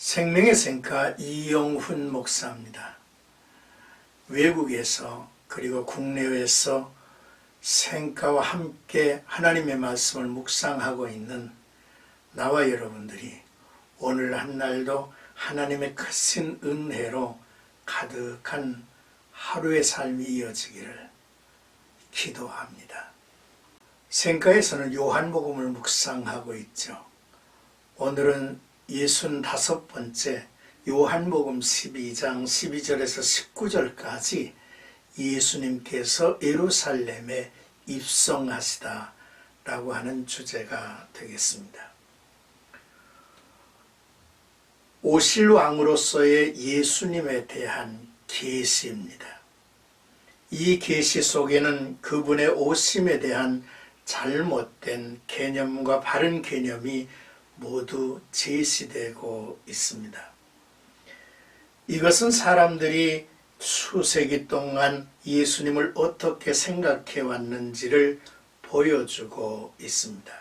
생명의 생가 이영훈 목사입니다. 외국에서 그리고 국내외에서 생가와 함께 하나님의 말씀을 묵상하고 있는 나와 여러분들이 오늘 한날도 하나님의 크신 은혜로 가득한 하루의 삶이 이어지기를 기도합니다. 생가에서는 요한복음을 묵상하고 있죠. 오늘은 65번째 요한복음 12장 12절에서 19절까지 예수님께서 예루살렘에 입성하시다 라고 하는 주제가 되겠습니다. 오실 왕으로서의 예수님에 대한 계시입니다. 이 계시 속에는 그분의 오심에 대한 잘못된 개념과 바른 개념이 모두 제시되고 있습니다. 이것은 사람들이 수세기 동안 예수님을 어떻게 생각해 왔는지를 보여주고 있습니다.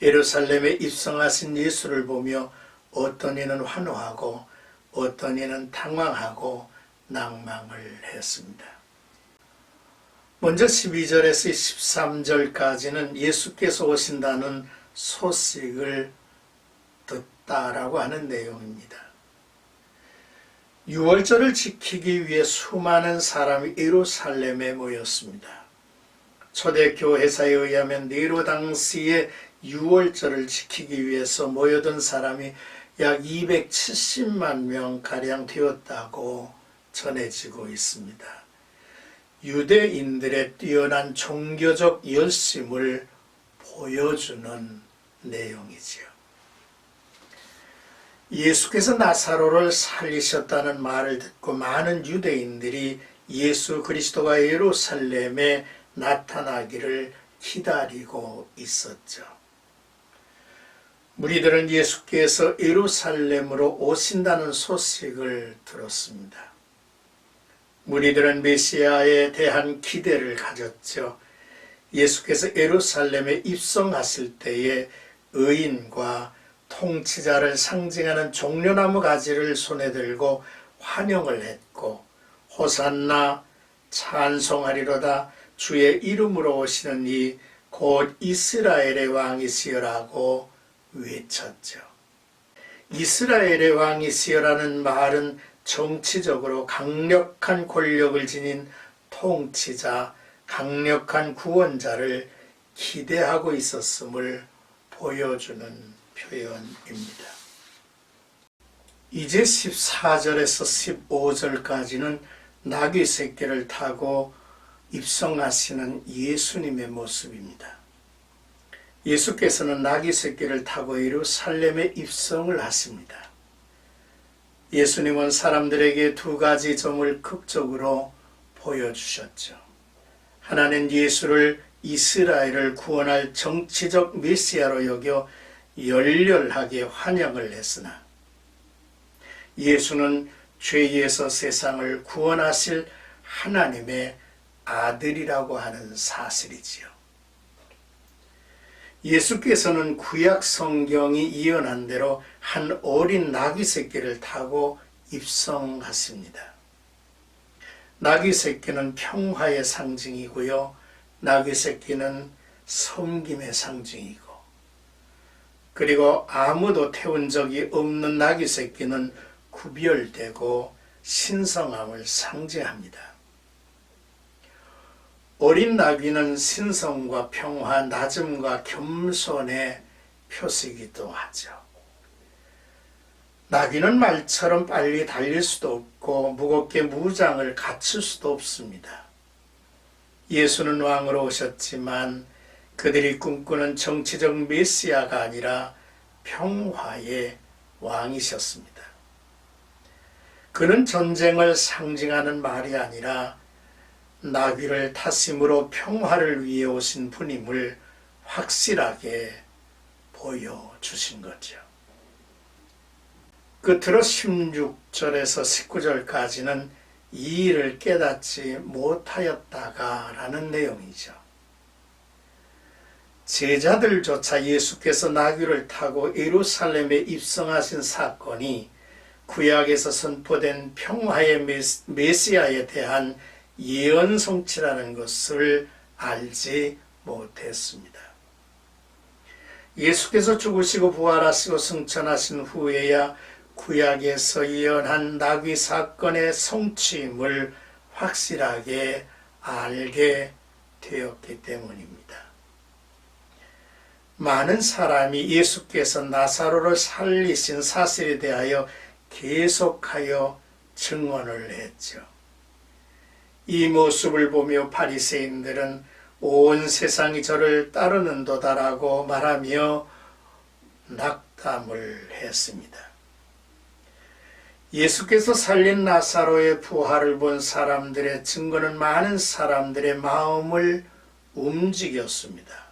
예루살렘에 입성하신 예수를 보며 어떤 이는 환호하고 어떤 이는 당황하고 낭망을 했습니다. 먼저 12절에서 13절까지는 예수께서 오신다는 소식을 듣다라고 하는 내용입니다. 6월절을 지키기 위해 수많은 사람이 예루살렘에 모였습니다. 초대 교회 사에 의하면 네로 당시에 6월절을 지키기 위해서 모여든 사람이 약 270만 명 가량 되었다고 전해지고 있습니다. 유대인들의 뛰어난 종교적 열심을 보여주는 내용이지요. 예수께서 나사로를 살리셨다는 말을 듣고 많은 유대인들이 예수 그리스도가 예루살렘에 나타나기를 기다리고 있었죠. 무리들은 예수께서 예루살렘으로 오신다는 소식을 들었습니다. 무리들은 메시아에 대한 기대를 가졌죠. 예수께서 예루살렘에 입성하실 때에 의인과 통치자를 상징하는 종려나무 가지를 손에 들고 환영을 했고 호산나 찬송하리로다 주의 이름으로 오시는 이 곧 이스라엘의 왕이시여라고 외쳤죠. 이스라엘의 왕이시여라는 말은 정치적으로 강력한 권력을 지닌 통치자, 강력한 구원자를 기대하고 있었음을 보여주는 표현입니다. 이제 14절에서 15절까지는 나귀 새끼를 타고 입성하시는 예수님의 모습입니다. 예수께서는 나귀 새끼를 타고 예루살렘에 입성을 하십니다. 예수님은 사람들에게 두 가지 점을 극적으로 보여주셨죠. 하나는 예수를 이스라엘을 구원할 정치적 메시아로 여겨 열렬하게 환영을 했으나 예수는 죄에서 세상을 구원하실 하나님의 아들이라고 하는 사실이지요. 예수께서는 구약 성경이 예언한 대로 한 어린 나귀 새끼를 타고 입성하십니다. 나귀 새끼는 평화의 상징이고요. 나귀 새끼는 섬김의 상징이고 그리고 아무도 태운 적이 없는 나귀 새끼는 구별되고 신성함을 상징합니다. 어린 나귀는 신성과 평화, 낮음과 겸손의 표시이기도 하죠. 나귀는 말처럼 빨리 달릴 수도 없고 무겁게 무장을 갖출 수도 없습니다. 예수는 왕으로 오셨지만 그들이 꿈꾸는 정치적 메시아가 아니라 평화의 왕이셨습니다. 그는 전쟁을 상징하는 말이 아니라 나귀를 타심으로 평화를 위해 오신 분임을 확실하게 보여주신 거죠. 끝으로 16절에서 19절까지는 이 일을 깨닫지 못하였다가 라는 내용이죠. 제자들조차 예수께서 나귀를 타고 예루살렘에 입성하신 사건이 구약에서 선포된 평화의 메시- 메시아에 대한 예언 성취라는 것을 알지 못했습니다. 예수께서 죽으시고 부활하시고 승천하신 후에야 구약에서 예언한 나귀 사건의 성취임을 확실하게 알게 되었기 때문입니다. 많은 사람이 예수께서 나사로를 살리신 사실에 대하여 계속하여 증언을 했죠. 이 모습을 보며 바리새인들은 온 세상이 저를 따르는도다라고 말하며 낙담을 했습니다. 예수께서 살린 나사로의 부활을 본 사람들의 증거는 많은 사람들의 마음을 움직였습니다.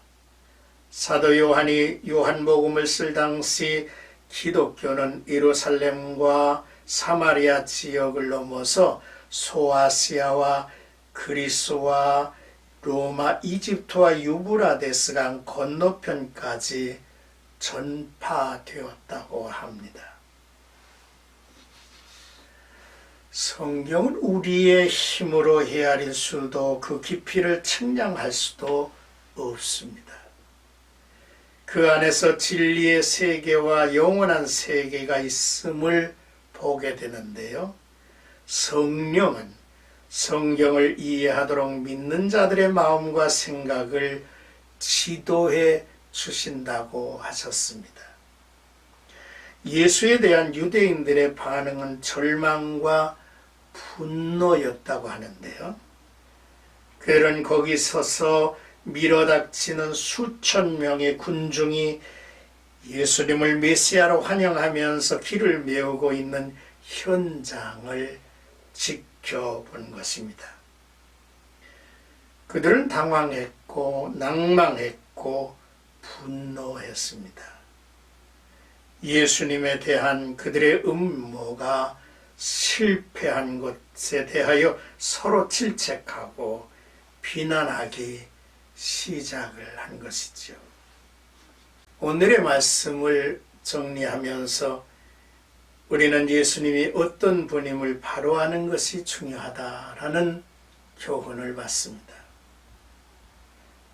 사도 요한이 요한복음을 쓸 당시 기독교는 예루살렘과 사마리아 지역을 넘어서 소아시아와 그리스와 로마, 이집트와 유브라데스 강 건너편까지 전파되었다고 합니다. 성경은 우리의 힘으로 헤아릴 수도 그 깊이를 측량할 수도 없습니다. 그 안에서 진리의 세계와 영원한 세계가 있음을 보게 되는데요. 성령은 성경을 이해하도록 믿는 자들의 마음과 생각을 지도해 주신다고 하셨습니다. 예수에 대한 유대인들의 반응은 절망과 분노였다고 하는데요. 그들은 거기 서서 밀어닥치는 수천 명의 군중이 예수님을 메시아로 환영하면서 길을 메우고 있는 현장을 지켜본 것입니다. 그들은 당황했고 낭망했고 분노했습니다. 예수님에 대한 그들의 음모가 실패한 것에 대하여 서로 질책하고 비난하기 시작을 한 것이죠. 오늘의 말씀을 정리하면서 우리는 예수님이 어떤 분임을 바로 아는 것이 중요하다라는 교훈을 받습니다.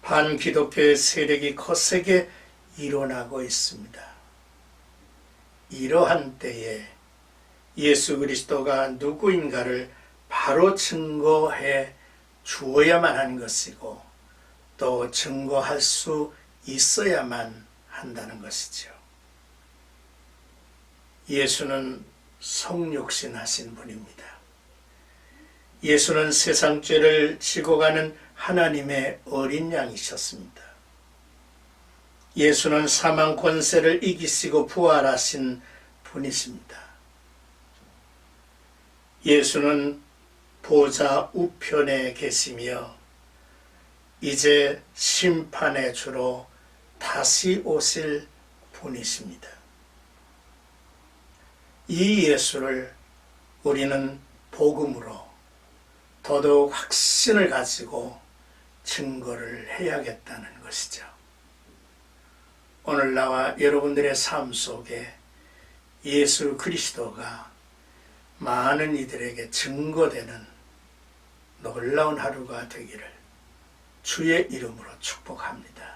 반기독교의 세력이 거세게 일어나고 있습니다. 이러한 때에 예수 그리스도가 누구인가를 바로 증거해 주어야만 하는 것이고 또 증거할 수 있어야만 한다는 것이죠. 예수는 성육신 하신 분입니다. 예수는 세상 죄를 지고 가는 하나님의 어린 양이셨습니다. 예수는 사망 권세를 이기시고 부활하신 분이십니다. 예수는 보좌 우편에 계시며 이제 심판의 주로 다시 오실 분이십니다. 이 예수를 우리는 복음으로 더더욱 확신을 가지고 증거를 해야겠다는 것이죠. 오늘 나와 여러분들의 삶 속에 예수 그리스도가 많은 이들에게 증거되는 놀라운 하루가 되기를 주의 이름으로 축복합니다.